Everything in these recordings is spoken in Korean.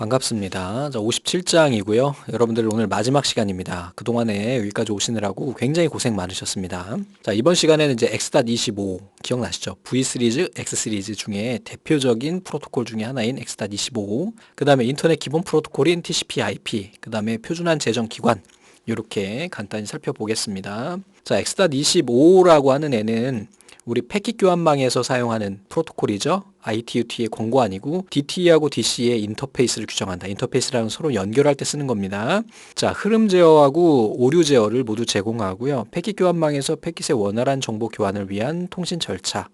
반갑습니다. 자, 57장이고요. 여러분들 오늘 마지막 시간입니다. 그동안에 여기까지 오시느라고 굉장히 고생 많으셨습니다. 자, 이번 시간에는 이제 X.25 기억나시죠? V 시리즈, X 시리즈 중에 대표적인 프로토콜 중에 하나인 X.25, 그 다음에 인터넷 기본 프로토콜인 TCP/IP, 그 다음에 표준화 재정 기관, 이렇게 간단히 살펴보겠습니다. 자, X.25라고 하는 애는 우리 패킷 교환망에서 사용하는 프로토콜이죠. ITU-T의 권고 아니고 DT하고 DC의 인터페이스를 규정한다. 인터페이스라는 서로 연결할 때 쓰는 겁니다. 자, 흐름 제어하고 오류 제어를 모두 제공하고요. 패킷 교환망에서 패킷의 원활한 정보 교환을 위한 통신 절차.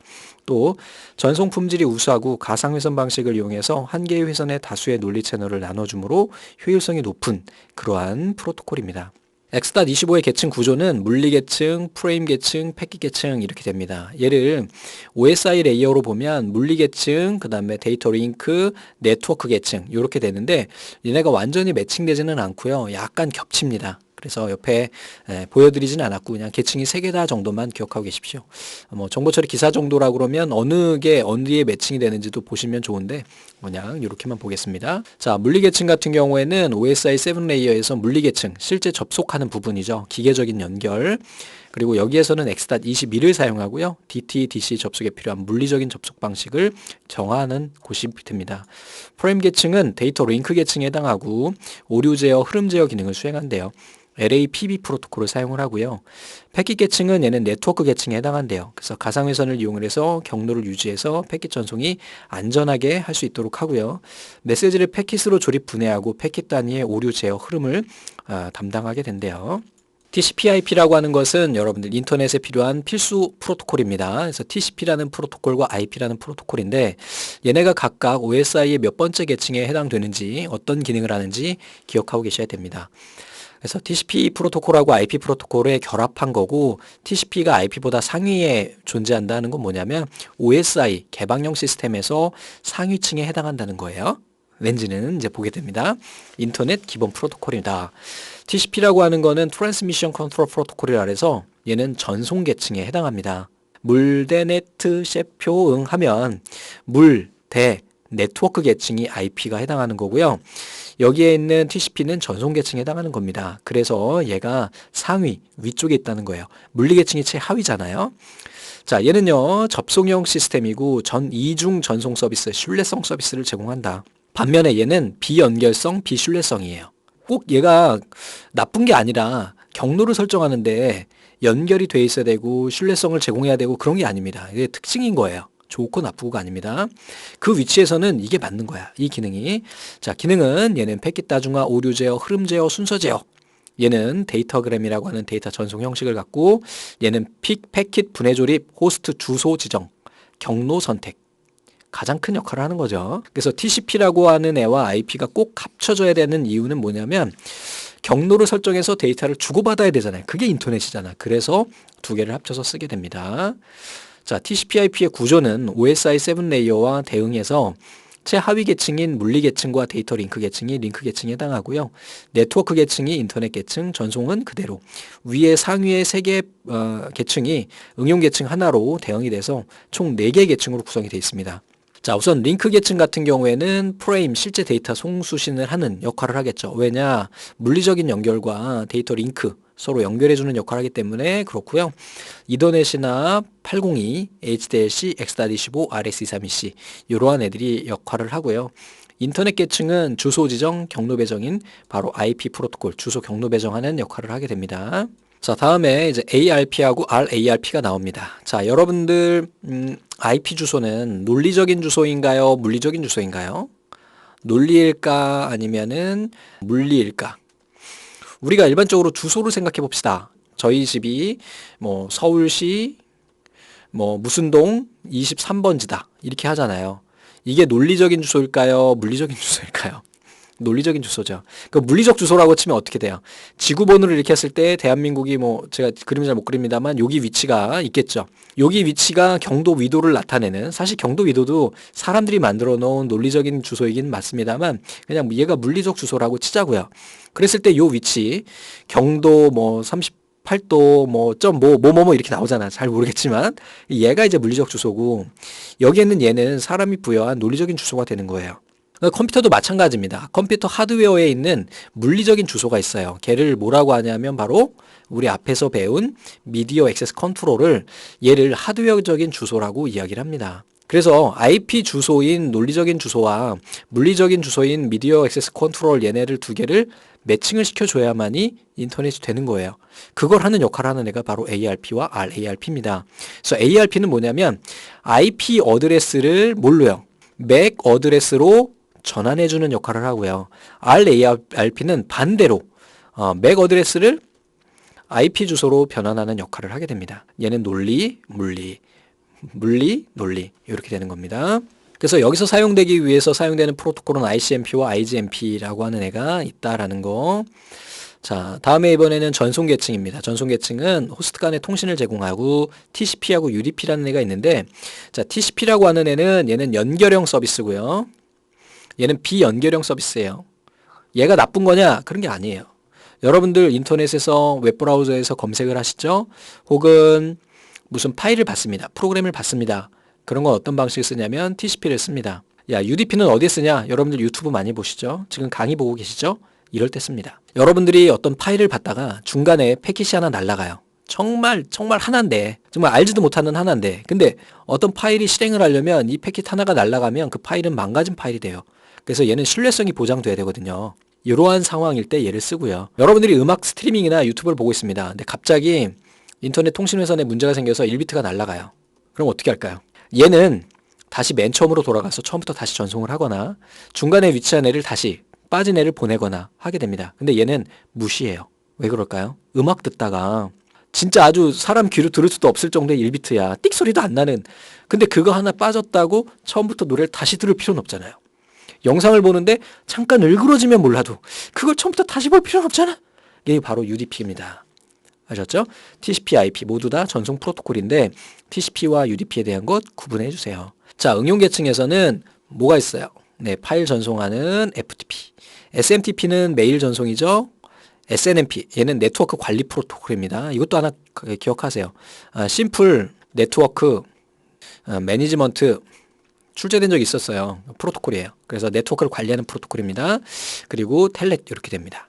또 전송 품질이 우수하고 가상 회선 방식을 이용해서 한 개의 회선에 다수의 논리 채널을 나눠주므로 효율성이 높은 그러한 프로토콜입니다. X.25의 계층 구조는 물리 계층, 프레임 계층, 패킷 계층 이렇게 됩니다. 얘를 OSI 레이어로 보면 물리 계층, 그 다음에 데이터 링크, 네트워크 계층 이렇게 되는데 얘네가 완전히 매칭되지는 않고요. 약간 겹칩니다. 그래서 옆에 에, 보여드리진 않았고 그냥 계층이 세 개 다 정도만 기억하고 계십시오. 뭐 정보 처리 기사 정도라 그러면 어느 게 어디에 매칭이 되는지도 보시면 좋은데 그냥 이렇게만 보겠습니다. 자 물리 계층 같은 경우에는 OSI 7 레이어에서 물리 계층 실제 접속하는 부분이죠. 기계적인 연결 그리고 여기에서는 X.21을 사용하고요. DT, DC 접속에 필요한 물리적인 접속 방식을 정하는 곳이 됩니다. 프레임 계층은 데이터 링크 계층에 해당하고 오류 제어, 흐름 제어 기능을 수행한대요. LAPB 프로토콜을 사용을 하고요. 패킷 계층은 얘는 네트워크 계층에 해당한대요. 그래서 가상회선을 이용을 해서 경로를 유지해서 패킷 전송이 안전하게 할 수 있도록 하고요. 메시지를 패킷으로 조립 분해하고 패킷 단위의 오류 제어 흐름을 아, 담당하게 된대요. TCP/IP라고 하는 것은 여러분들 인터넷에 필요한 필수 프로토콜입니다. 그래서 TCP라는 프로토콜과 IP라는 프로토콜인데 얘네가 각각 OSI의 몇 번째 계층에 해당되는지 어떤 기능을 하는지 기억하고 계셔야 됩니다. 그래서 TCP 프로토콜하고 IP 프로토콜에 결합한 거고 TCP가 IP보다 상위에 존재한다는 건 뭐냐면 OSI 개방형 시스템에서 상위층에 해당한다는 거예요. 왠지는 이제 보게 됩니다. 인터넷 기본 프로토콜이다. TCP라고 하는 거는 트랜스미션 컨트롤 프로토콜이라 해서 얘는 전송 계층에 해당합니다. 물대네트 셰표 응 하면 물, 대, 네트워크 계층이 IP가 해당하는 거고요. 여기에 있는 TCP는 전송 계층에 해당하는 겁니다. 그래서 얘가 상위, 위쪽에 있다는 거예요. 물리 계층이 최하위잖아요. 자, 얘는요, 접속형 시스템이고 전 이중 전송 서비스, 신뢰성 서비스를 제공한다. 반면에 얘는 비연결성, 비신뢰성이에요. 꼭 얘가 나쁜 게 아니라 경로를 설정하는데 연결이 돼 있어야 되고 신뢰성을 제공해야 되고 그런 게 아닙니다. 이게 특징인 거예요. 좋고 나쁘고가 아닙니다. 그 위치에서는 이게 맞는 거야. 이 기능이. 자, 기능은 얘는 패킷 다중화, 오류 제어, 흐름 제어, 순서 제어. 얘는 데이터그램이라고 하는 데이터 전송 형식을 갖고 얘는 픽, 패킷 분해 조립, 호스트 주소 지정, 경로 선택. 가장 큰 역할을 하는 거죠. 그래서 TCP라고 하는 애와 IP가 꼭 합쳐져야 되는 이유는 뭐냐면 경로를 설정해서 데이터를 주고받아야 되잖아요. 그게 인터넷이잖아. 그래서 두 개를 합쳐서 쓰게 됩니다. 자, TCP/IP의 구조는 OSI 7 레이어와 대응해서 최하위 계층인 물리 계층과 데이터 링크 계층이 링크 계층에 해당하고요. 네트워크 계층이 인터넷 계층, 전송은 그대로. 위에 상위의 세개 어, 계층이 응용 계층 하나로 대응이 돼서 총 네 개 계층으로 구성이 되어 있습니다. 자, 우선 링크 계층 같은 경우에는 프레임 실제 데이터 송수신을 하는 역할을 하겠죠. 왜냐? 물리적인 연결과 데이터 링크 서로 연결해주는 역할을 하기 때문에 그렇고요. 이더넷이나 802, HDLC, X.25, RS232C 이러한 애들이 역할을 하고요. 인터넷 계층은 주소 지정, 경로 배정인 바로 IP 프로토콜, 주소 경로 배정하는 역할을 하게 됩니다. 자, 다음에 이제 ARP하고 RARP가 나옵니다. 자, 여러분들 음, IP 주소는 논리적인 주소인가요? 물리적인 주소인가요? 논리일까 아니면은 물리일까? 우리가 일반적으로 주소를 생각해 봅시다. 저희 집이 뭐 서울시 뭐 무슨 동 23번지다. 이렇게 하잖아요. 이게 논리적인 주소일까요? 물리적인 주소일까요? 논리적인 주소죠. 그 물리적 주소라고 치면 어떻게 돼요? 지구본으로 이렇게 했을 때 대한민국이 뭐 제가 그림을 잘 못 그립니다만 여기 위치가 있겠죠. 여기 위치가 경도 위도를 나타내는 사실 경도 위도도 사람들이 만들어 놓은 논리적인 주소이긴 맞습니다만 그냥 얘가 물리적 주소라고 치자고요. 그랬을 때 요 위치 경도 뭐 30. 8도 뭐점뭐뭐 뭐 뭐 이렇게 나오잖아. 잘 모르겠지만 얘가 이제 물리적 주소고 여기에는 얘는 사람이 부여한 논리적인 주소가 되는 거예요. 그러니까 컴퓨터도 마찬가지입니다. 컴퓨터 하드웨어에 있는 물리적인 주소가 있어요. 걔를 뭐라고 하냐면 바로 우리 앞에서 배운 미디어 액세스 컨트롤을 얘를 하드웨어적인 주소라고 이야기를 합니다. 그래서 IP 주소인 논리적인 주소와 물리적인 주소인 미디어 액세스 컨트롤 얘네를 두 개를 매칭을 시켜줘야만이 인터넷이 되는 거예요. 그걸 하는 역할을 하는 애가 바로 ARP와 RARP입니다. 그래서 ARP는 뭐냐면 IP 어드레스를 뭘로요? 맥 어드레스로 전환해주는 역할을 하고요. RARP는 반대로 어, 맥 어드레스를 IP 주소로 변환하는 역할을 하게 됩니다. 얘는 논리, 물리, 물리, 논리 이렇게 되는 겁니다. 그래서 여기서 사용되기 위해서 사용되는 프로토콜은 ICMP와 IGMP라고 하는 애가 있다라는 거. 자, 다음에 이번에는 전송 계층입니다. 전송 계층은 호스트 간의 통신을 제공하고 TCP하고 UDP라는 애가 있는데 자, TCP라고 하는 애는 얘는 연결형 서비스고요. 얘는 비연결형 서비스예요. 얘가 나쁜 거냐? 그런 게 아니에요. 여러분들 인터넷에서 웹브라우저에서 검색을 하시죠? 혹은 무슨 파일을 받습니다. 프로그램을 받습니다. 그런 건 어떤 방식을 쓰냐면 TCP를 씁니다. 야, UDP는 어디에 쓰냐? 여러분들 유튜브 많이 보시죠? 지금 강의 보고 계시죠? 이럴 때 씁니다. 여러분들이 어떤 파일을 받다가 중간에 패킷이 하나 날라가요. 정말 정말 하나인데 정말 알지도 못하는 하나인데 근데 어떤 파일이 실행을 하려면 이 패킷 하나가 날라가면 그 파일은 망가진 파일이 돼요. 그래서 얘는 신뢰성이 보장돼야 되거든요. 이러한 상황일 때 얘를 쓰고요. 여러분들이 음악 스트리밍이나 유튜브를 보고 있습니다. 근데 갑자기 인터넷 통신회선에 문제가 생겨서 1비트가 날라가요. 그럼 어떻게 할까요? 얘는 다시 맨 처음으로 돌아가서 처음부터 다시 전송을 하거나 중간에 위치한 애를 다시 빠진 애를 보내거나 하게 됩니다. 근데 얘는 무시해요. 왜 그럴까요? 음악 듣다가 진짜 아주 사람 귀로 들을 수도 없을 정도의 1비트야. 띡 소리도 안 나는. 근데 그거 하나 빠졌다고 처음부터 노래를 다시 들을 필요는 없잖아요. 영상을 보는데 잠깐 일그러지면 몰라도 그걸 처음부터 다시 볼 필요는 없잖아. 이게 바로 UDP입니다. 아셨죠? TCP, IP 모두 다 전송 프로토콜인데 TCP와 UDP에 대한 것 구분해 주세요. 자, 응용 계층에서는 뭐가 있어요? 네, 파일 전송하는 FTP. SMTP는 메일 전송이죠. SNMP, 얘는 네트워크 관리 프로토콜입니다. 이것도 하나 기억하세요. 아, 심플 네트워크 아, 매니지먼트 출제된 적이 있었어요. 프로토콜이에요. 그래서 네트워크를 관리하는 프로토콜입니다. 그리고 텔넷 이렇게 됩니다.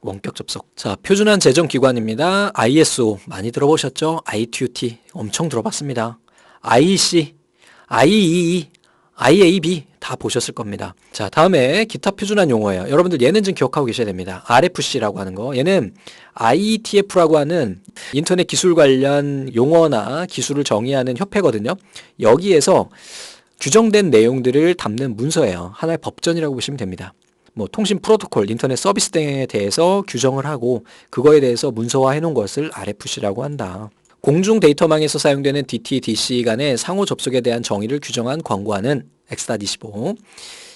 원격 접속. 자, 표준화 재정 기관입니다. ISO 많이 들어보셨죠? ITUT 엄청 들어봤습니다. IEC, IEE, IAB 다 보셨을 겁니다. 자, 다음에 기타 표준화 용어예요. 여러분들 얘는 좀 기억하고 계셔야 됩니다. RFC라고 하는 거. 얘는 IETF라고 하는 인터넷 기술 관련 용어나 기술을 정의하는 협회거든요. 여기에서 규정된 내용들을 담는 문서예요. 하나의 법전이라고 보시면 됩니다. 뭐 통신 프로토콜, 인터넷 서비스 등에 대해서 규정을 하고 그거에 대해서 문서화해 놓은 것을 RFC라고 한다. 공중 데이터망에서 사용되는 DT, DC 간의 상호 접속에 대한 정의를 규정한 권고안은 X.25.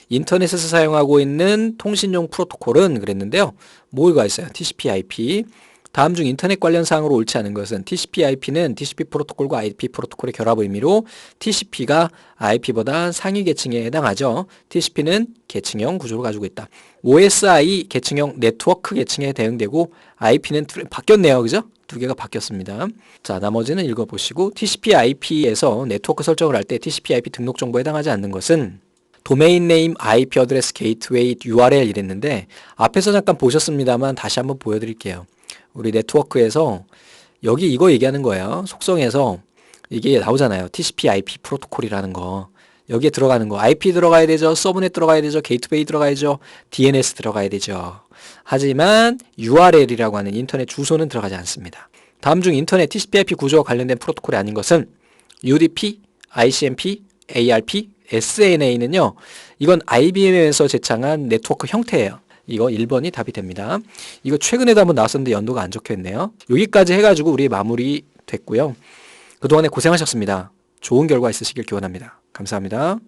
인터넷에서 사용하고 있는 통신용 프로토콜은 그랬는데요. 뭐가 있어요? TCP/IP. 다음 중 인터넷 관련 사항으로 옳지 않은 것은 TCP/IP는 TCP 프로토콜과 IP 프로토콜의 결합 의미로 TCP가 IP보다 상위 계층에 해당하죠. TCP는 계층형 구조를 가지고 있다. OSI 계층형 네트워크 계층에 대응되고 IP는 바뀌었네요. 그죠? 두 개가 바뀌었습니다. 자, 나머지는 읽어보시고 TCP/IP에서 네트워크 설정을 할 때 TCP/IP 등록 정보에 해당하지 않는 것은 도메인 네임 IP 어드레스 게이트웨이 URL 이랬는데 앞에서 잠깐 보셨습니다만 다시 한번 보여드릴게요. 우리 네트워크에서 여기 이거 얘기하는 거예요. 속성에서 이게 나오잖아요. TCP/IP 프로토콜이라는 거. 여기에 들어가는 거. IP 들어가야 되죠. 서브넷 들어가야 되죠. 게이트웨이 들어가야죠. DNS 들어가야 되죠. 하지만 URL이라고 하는 인터넷 주소는 들어가지 않습니다. 다음 중 인터넷 TCP/IP 구조와 관련된 프로토콜이 아닌 것은 UDP, ICMP, ARP, SNA는요. 이건 IBM에서 제창한 네트워크 형태예요. 이거 1번이 답이 됩니다. 이거 최근에도 한번 나왔었는데 연도가 안 적혀 있네요. 여기까지 해가지고 우리 마무리 됐고요. 그동안에 고생하셨습니다. 좋은 결과 있으시길 기원합니다. 감사합니다.